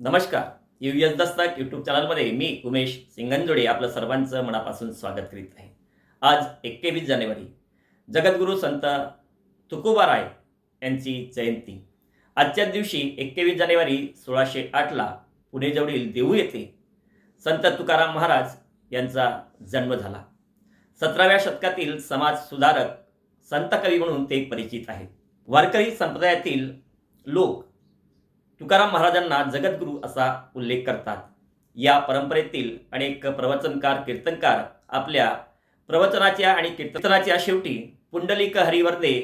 नमस्कार. U S Dastak YouTube चॅनलमध्ये मी उमेश सिंगंजोडे आपलं सर्वांचं मनापासून स्वागत करीत आहे. आज एकवीस जानेवारी. जगद्गुरू संत तुकोबाराय यांची जयंती. आजच्याच दिवशी एकवीस जानेवारी सोळाशे आठला पुणेजवळील देऊ येथे संत तुकाराम महाराज यांचा जन्म झाला. सतराव्या शतकातील समाज सुधारक संत कवी म्हणून ते परिचित आहेत. वारकरी संप्रदायातील लोक तुकाराम महाराजांना जगद्गुरू असा उल्लेख करतात. या परंपरेतील अनेक प्रवचनकार कीर्तनकार आपल्या प्रवचनाच्या आणि कीर्तनाच्या शेवटी पुंडलिक हरिवर्दे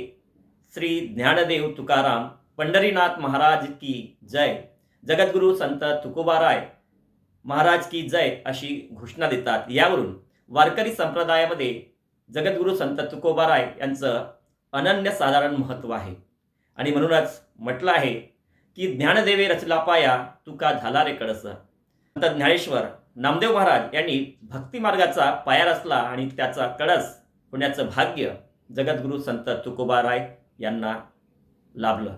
श्री ज्ञानदेव तुकाराम पंढरीनाथ महाराज की जय जगद्गुरू संत तुकोबाराय महाराज की जय अशी घोषणा देतात. यावरून वारकरी संप्रदायामध्ये जगद्गुरू संत तुकोबाराय यांचं अनन्यसाधारण महत्त्व आहे. आणि म्हणूनच म्हटलं आहे की ज्ञानदेवे रचला पाया तुका झाला रे कडस संत ज्ञानेश्वर नामदेव महाराज यांनी भक्तिमार्गाचा पाया रचला आणि त्याचा कळस होण्याचं भाग्य जगद्गुरू संत तुकोबाराय यांना लाभलं.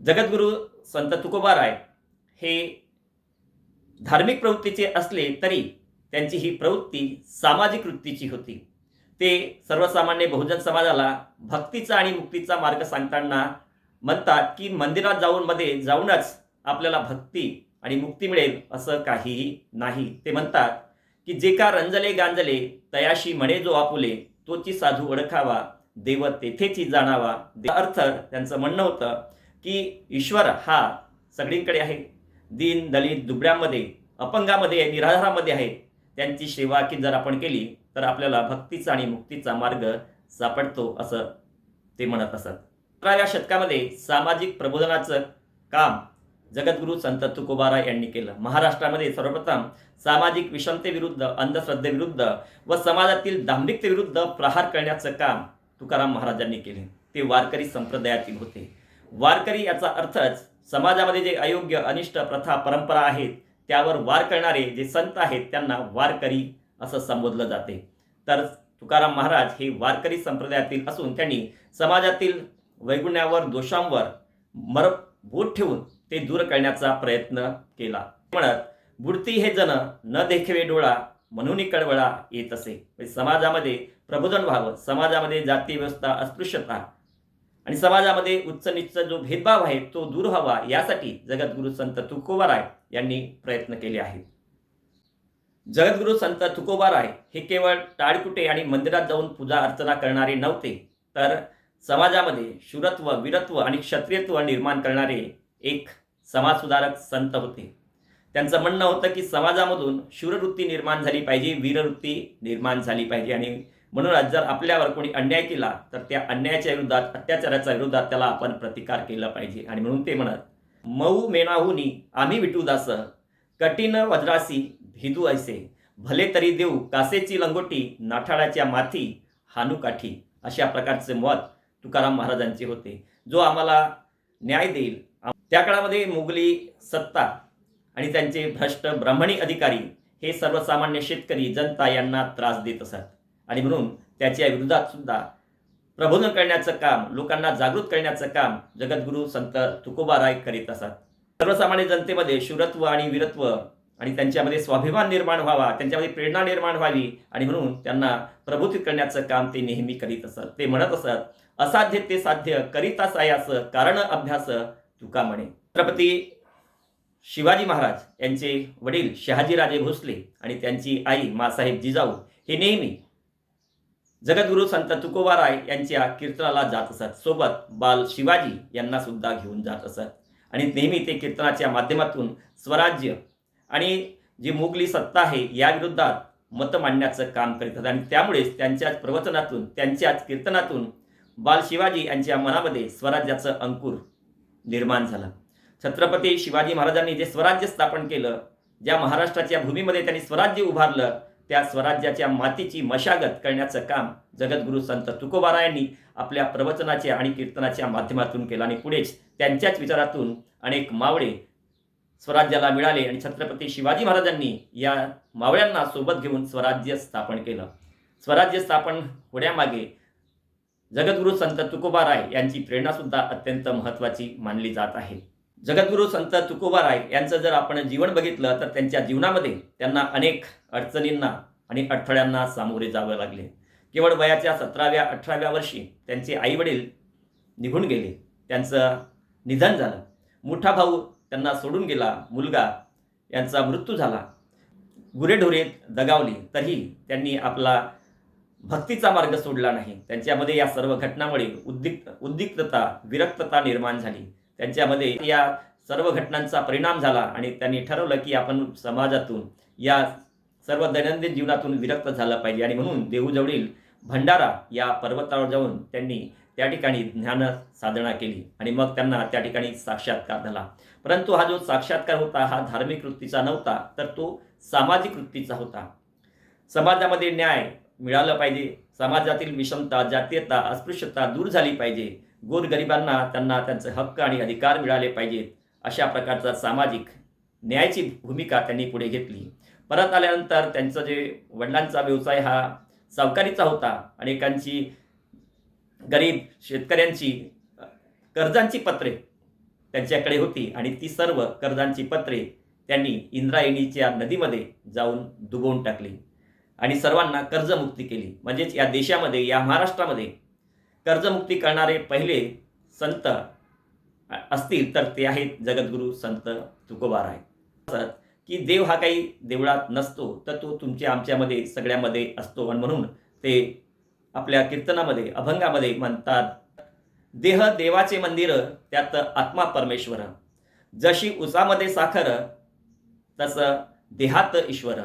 जगद्गुरू संत तुकोबाराय हे धार्मिक प्रवृत्तीचे असले तरी त्यांची ही प्रवृत्ती सामाजिक वृत्तीची होती. ते सर्वसामान्य बहुजन समाजाला भक्तीचा आणि मुक्तीचा मार्ग सांगताना म्हणतात की मंदिरात जाऊन मध्ये जाऊनच आपल्याला भक्ती आणि मुक्ती मिळेल असं काहीही नाही. ते म्हणतात की जे का रंजले गांजले तयाशी म्हणे जो आपुले तोची साधू ओळखावा देव तेथेची जाणावा. अर्थ त्यांचं म्हणणं होतं की ईश्वर हा सगळीकडे आहे. दीन दलित दुबळ्यामध्ये अपंगामध्ये निराधारामध्ये आहे. त्यांची सेवा की जर आपण केली तर आपल्याला भक्तीचा आणि मुक्तीचा मार्ग सापडतो असं ते म्हणत असत. अकराव्या शतकामध्ये सामाजिक प्रबोधनाचं काम जगद्गुरू संत तुकोबारा यांनी केलं. महाराष्ट्रामध्ये सर्वप्रथम सामाजिक विषमतेविरुद्ध अंधश्रद्धेविरुद्ध व समाजातील दांभिकतेविरुद्ध प्रहार करण्याचं काम तुकाराम महाराजांनी केले. ते वारकरी संप्रदायातील होते. वारकरी याचा अर्थच समाजामध्ये जे अयोग्य अनिष्ट प्रथा परंपरा आहेत त्यावर वार करणारे जे संत आहेत त्यांना वारकरी असं संबोधलं जाते. तर तुकाराम महाराज हे वारकरी संप्रदायातील असून त्यांनी समाजातील वैगुण्यावर दोषांवर मर बोट ठेवून ते दूर करण्याचा प्रयत्न केला. म्हणत बुडती हे जन न देखवे डोळा म्हणून कळवळा येत असे. म्हणजे समाजामध्ये प्रबोधन व्हावं. समाजामध्ये जाती व्यवस्था अस्पृश्यता आणि समाजामध्ये उच्च नीच जो भेदभाव आहे तो दूर व्हावा यासाठी जगद्गुरु संत तुकोबाराय यांनी प्रयत्न केले आहेत. जगद्गुरु संत तुकोबाराय हे केवळ टाळकुटे आणि मंदिरात जाऊन पूजा अर्चना करणारे नव्हते तर समाजामध्ये शूरत्व वीरत्व आणि क्षत्रियत्व निर्माण करणारे एक समाजसुधारक संत होते. त्यांचं म्हणणं होतं की समाजामधून शूरवृत्ती निर्माण झाली पाहिजे वीरवृत्ती निर्माण झाली पाहिजे. आणि म्हणूनच जर आपल्यावर कोणी अन्याय केला तर त्या अन्यायाच्या विरोधात अत्याचाराच्या विरोधात त्याला आपण प्रतिकार केला पाहिजे. आणि म्हणून ते म्हणत मऊ मेणाहुनी आम्ही विटू दास कठीण वज्रासी भिदू ऐसे भले तरी देऊ कासेची लंगोटी नाठाळाच्या माथी हानुकाठी. अशा प्रकारचे मत तुकाराम महाराजांचे होते. जो आम्हाला न्याय देईल. त्या काळामध्ये मुघली सत्ता आणि त्यांचे भ्रष्ट ब्राह्मणी अधिकारी हे सर्वसामान्य शेतकरी जनता यांना त्रास देत असत. आणि म्हणून त्याच्या विरोधात सुद्धा प्रबोधन करण्याचं काम लोकांना जागृत करण्याचं काम जगद्गुरू संत तुकोबाराय करीत असत. सर्वसामान्य जनतेमध्ये शूरत्व आणि वीरत्व आणि त्यांच्यामध्ये स्वाभिमान निर्माण व्हावा त्यांच्यामध्ये प्रेरणा निर्माण व्हावी आणि म्हणून त्यांना प्रबोधित करण्याचं काम ते नेहमी करीत असत. ते म्हणत असत असाध्य ते साध्य करिता सायास कारण अभ्यास तुका म्हणे. छत्रपती शिवाजी महाराज यांचे वडील शहाजीराजे भोसले आणि त्यांची आई मासाहेब जिजाऊ हे नेहमी जगद्गुरू संत तुकोबाराय यांच्या कीर्तनाला जात असत. सोबत बाल शिवाजी यांना सुद्धा घेऊन जात असत. आणि नेहमी ते कीर्तनाच्या माध्यमातून स्वराज्य आणि जी मुघली सत्ता आहे या विरोधात मत मांडण्याचं काम करीत असत. आणि त्यामुळेच त्यांच्याच प्रवचनातून त्यांच्याच कीर्तनातून बाल शिवाजी यांच्या मनामध्ये स्वराज्याचं अंकुर निर्माण झालं. छत्रपती शिवाजी महाराजांनी जे स्वराज्य स्थापन केलं ज्या महाराष्ट्राच्या भूमीमध्ये त्यांनी स्वराज्य उभारलं त्या स्वराज्याच्या मातीची मशागत करण्याचं काम जगद्गुरू संत तुकोबारायांनी आपल्या प्रवचनाच्या आणि कीर्तनाच्या माध्यमातून केलं आणि पुढेच त्यांच्याच विचारातून अनेक मावळे स्वराज्याला मिळाले आणि छत्रपती शिवाजी महाराजांनी या मावळ्यांना सोबत घेऊन स्वराज्य स्थापन केलं. स्वराज्य स्थापन होण्यामागे जगद्गुरू संत तुकोबाराय यांची प्रेरणासुद्धा अत्यंत महत्त्वाची मानली जात आहे. जगद्गुरू संत तुकोबाराय यांचं जर आपण जीवन बघितलं तर त्यांच्या जीवनामध्ये त्यांना अनेक अडचणींना आणि अडथळ्यांना सामोरे जावं लागले. केवळ वयाच्या सतराव्या अठराव्या वर्षी त्यांचे आईवडील निघून गेले. त्यांचं निधन झालं. मोठा भाऊ त्यांना सोडून गेला. मुलगा यांचा मृत्यू झाला. गुरेढोरे दगावली. तरी त्यांनी आपला भक्तीचा मार्ग सोडला नाही. त्यांच्यामध्ये या सर्व घटनामुळे उद्दिक उद्दिक्तता विरक्तता निर्माण झाली. त्यांच्यामध्ये या सर्व घटनांचा परिणाम झाला आणि त्यांनी ठरवलं की आपण समाजातून या सर्व दैनंदिन जीवनातून विरक्त झालं पाहिजे. आणि म्हणून देहूजवळील भंडारा या पर्वतावर जाऊन त्यांनी त्या ठिकाणी ज्ञान साधना केली आणि मग त्यांना त्या ठिकाणी साक्षात्कार झाला. परंतु हा जो साक्षात्कार होता हा धार्मिक वृत्तीचा नव्हता तर तो सामाजिक वृत्तीचा होता. समाजामध्ये न्याय मिळालं पाहिजे. समाजातील विषमता जातीयता अस्पृश्यता दूर झाली पाहिजे. गोरगरिबांना त्यांना त्यांचे हक्क आणि अधिकार मिळाले पाहिजेत. अशा प्रकारचा सामाजिक न्यायाची भूमिका त्यांनी पुढे घेतली. परत आल्यानंतर त्यांचं जे वडिलांचा व्यवसाय हा सावकारीचा होता अनेकांची गरीब शेतकऱ्यांची कर्जांची पत्रे त्यांच्याकडे होती आणि ती सर्व कर्जांची पत्रे त्यांनी इंद्रायणीच्या नदीमध्ये जाऊन डुबवून टाकली. आणि सर्वांना कर्जमुक्ती केली. म्हणजेच या देशामध्ये या महाराष्ट्रामध्ये कर्जमुक्ती करणारे पहिले संत असतील तर ते आहेत जगद्गुरू संत तुकोबार आहे. की देव हा काही देवळात नसतो तर तो तुमच्या आमच्यामध्ये सगळ्यामध्ये असतो. आणि म्हणून ते आपल्या कीर्तनामध्ये अभंगामध्ये म्हणतात देह देवाचे मंदिर त्यात आत्मा परमेश्वर. जशी उसामध्ये साखर तसं देहात ईश्वर.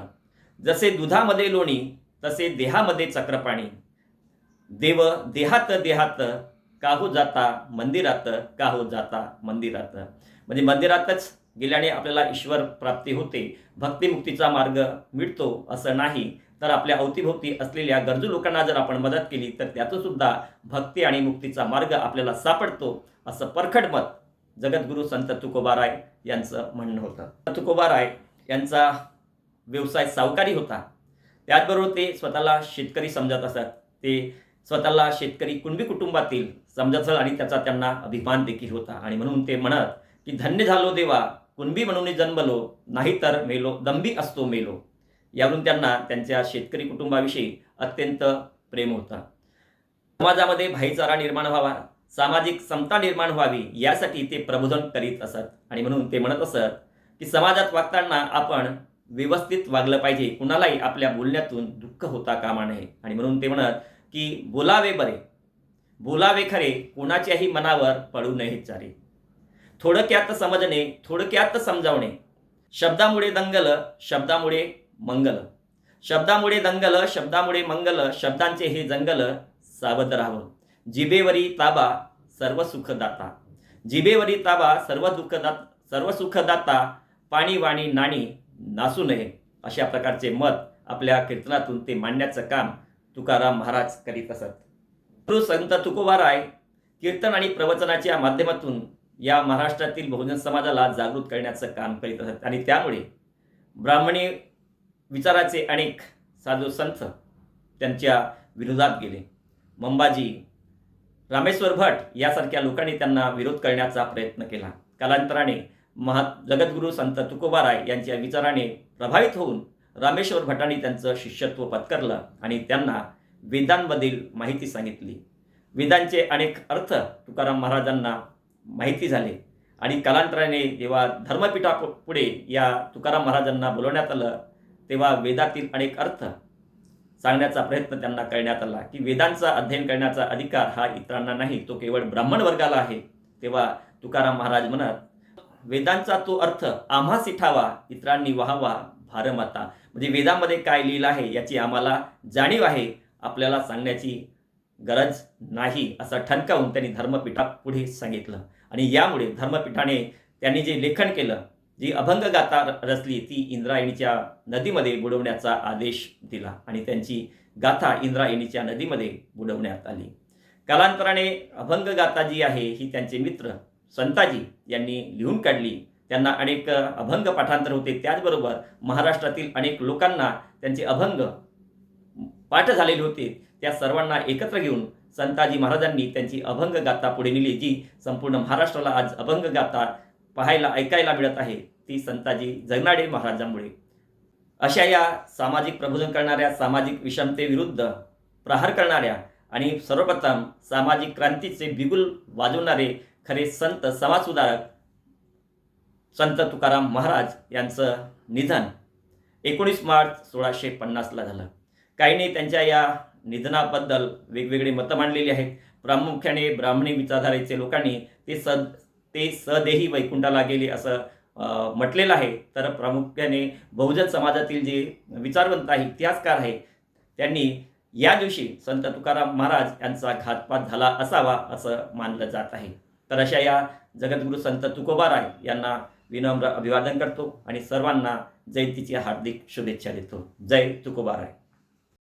जसे दुधामध्ये लोणी तसे देहामध्ये चक्रपाणी. देव देहात देहात काहू जाता मंदिरात काहू जाता मंदिरात. म्हणजे मंदिरातच गेल्याने आपल्याला ईश्वर प्राप्ती होते भक्तिमुक्तीचा मार्ग मिळतो असं नाही. तर आपल्या अवतीभोवती असलेल्या गरजू लोकांना जर आपण मदत केली तर त्यातून सुद्धा भक्ती आणि मुक्तीचा मार्ग आपल्याला सापडतो असं परखड मत जगद्गुरू संत तुकोबाराय यांचं म्हणणं होतं. तुकोबाराय यांचा व्यवसाय सावकारी होता. त्याचबरोबर ते स्वतःला शेतकरी समजत असत. ते स्वतःला शेतकरी कुणबी कुटुंबातील समजत असत आणि त्याचा त्यांना अभिमान देखील होता. आणि म्हणून ते म्हणत की धन्य झालो देवा कुणबी म्हणून जन्मलो नाहीतर मेलो दंबी असतो मेलो. यावरून त्यांना त्यांच्या शेतकरी कुटुंबाविषयी अत्यंत प्रेम होता. समाजामध्ये भाईचारा निर्माण व्हावा सामाजिक समता निर्माण व्हावी यासाठी ते प्रबोधन करीत असत. आणि म्हणून ते म्हणत असत की समाजात वागताना आपण व्यवस्थित वागलं पाहिजे. कुणालाही आपल्या बोलण्यातून दुःख होता कामा नये. आणि म्हणून ते म्हणत की बोलावे बरे. बोलावे खरे कोणाच्याही मनावर पडू नये चारे. थोडक्यात समजणे थोडक्यात समजावणे. शब्दामुळे दंगल शब्दामुळे मंगल. शब्दामुळे दंगल शब्दामुळे मंगल शब्दांचे हे जंगल सावध राहावं. जिबेवरी ताबा सर्व सुखदाता. जिबेवरी ताबा सर्व दुःखदात सर्व सुखदाता. पाणी वाणी नाणी नासू नये अशा प्रकारचे मत आपल्या कीर्तनातून ते मांडण्याचं काम तुकाराम महाराज करीत असत. गुरु संत तुकोबाराय कीर्तन आणि प्रवचनाच्या माध्यमातून या महाराष्ट्रातील बहुजन समाजाला जागृत करण्याचं काम करीत असत आणि त्यामुळे ब्राह्मणी विचाराचे अनेक साधू संत त्यांच्या विरोधात गेले. मंबाजी रामेश्वर भट यासारख्या लोकांनी त्यांना विरोध करण्याचा प्रयत्न केला. कालांतराने महा जगद्गुरू संत तुकोबाराय यांच्या विचाराने प्रभावित होऊन रामेश्वर भटांनी त्यांचं शिष्यत्व पत्करलं आणि त्यांना वेदांमधील माहिती सांगितली. वेदांचे अनेक अर्थ तुकाराम महाराजांना माहिती झाले आणि कालांतराने जेव्हा धर्मपीठा पुढे या तुकाराम महाराजांना बोलवण्यात आलं तेव्हा वेदातील अनेक अर्थ सांगण्याचा प्रयत्न त्यांना करण्यात आला की वेदांचा अध्ययन करण्याचा अधिकार हा इतरांना नाही तो केवळ ब्राह्मण वर्गाला आहे. तेव्हा तुकाराम महाराज म्हणत वेदांचा तो अर्थ आम्हा सिठावा इतरांनी व्हावा भारमाता. म्हणजे वेदामध्ये काय लिहिलं आहे याची आम्हाला जाणीव आहे आपल्याला सांगण्याची गरज नाही असं ठणकावून त्यांनी धर्मपीठा पुढे सांगितलं. आणि यामुळे धर्मपीठाने त्यांनी जे लेखन केलं जी अभंग गाथा रचली ती इंद्रायणीच्या नदीमध्ये बुडवण्याचा आदेश दिला. आणि त्यांची गाथा इंद्रायणीच्या नदीमध्ये बुडवण्यात आली. कालांतराने अभंग गाता जी आहे ही त्यांचे मित्र संताजी यांनी लिहून काढली. त्यांना अनेक अभंग पाठांतर होते. त्याचबरोबर महाराष्ट्रातील अनेक लोकांना त्यांचे अभंग पाठ झालेले होते. त्या सर्वांना एकत्र घेऊन संताजी महाराजांनी त्यांची अभंग गाथा पुढे नेली जी संपूर्ण महाराष्ट्राला आज अभंग गाथा पाहायला ऐकायला मिळत आहे. ती संताजी जगनाडे महाराजांमुळे. अशा या सामाजिक प्रबोधन करणाऱ्या सामाजिक विषमतेविरुद्ध प्रहार करणाऱ्या आणि सर्वप्रथम सामाजिक क्रांतीचे बिगुल वाजवणारे खरे संत समाजसुधारक संत तुकाराम महाराज यांचं निधन एकोणीस मार्च सोळाशे पन्नासला झालं. काहींनी त्यांच्या या निधनाबद्दल वेगवेगळे मतं मांडलेली आहेत. प्रामुख्याने ब्राह्मणी विचारधारेचे लोकांनी ते सद ते सदेही वैकुंठाला गेले असं म्हटलेलं आहे. तर प्रामुख्याने बहुजन समाजातील जे विचारवंत आहे इतिहासकार आहे त्यांनी या दिवशी संत तुकाराम महाराज यांचा घातपात झाला असावा असं मानलं जात आहे. तर अशा या जगद्गुरू संत तुकोबाराय यांना विनम्र अभिवादन करतो आणि सर्वांना जयंतीची हार्दिक शुभेच्छा देतो. जय तुकोबाराय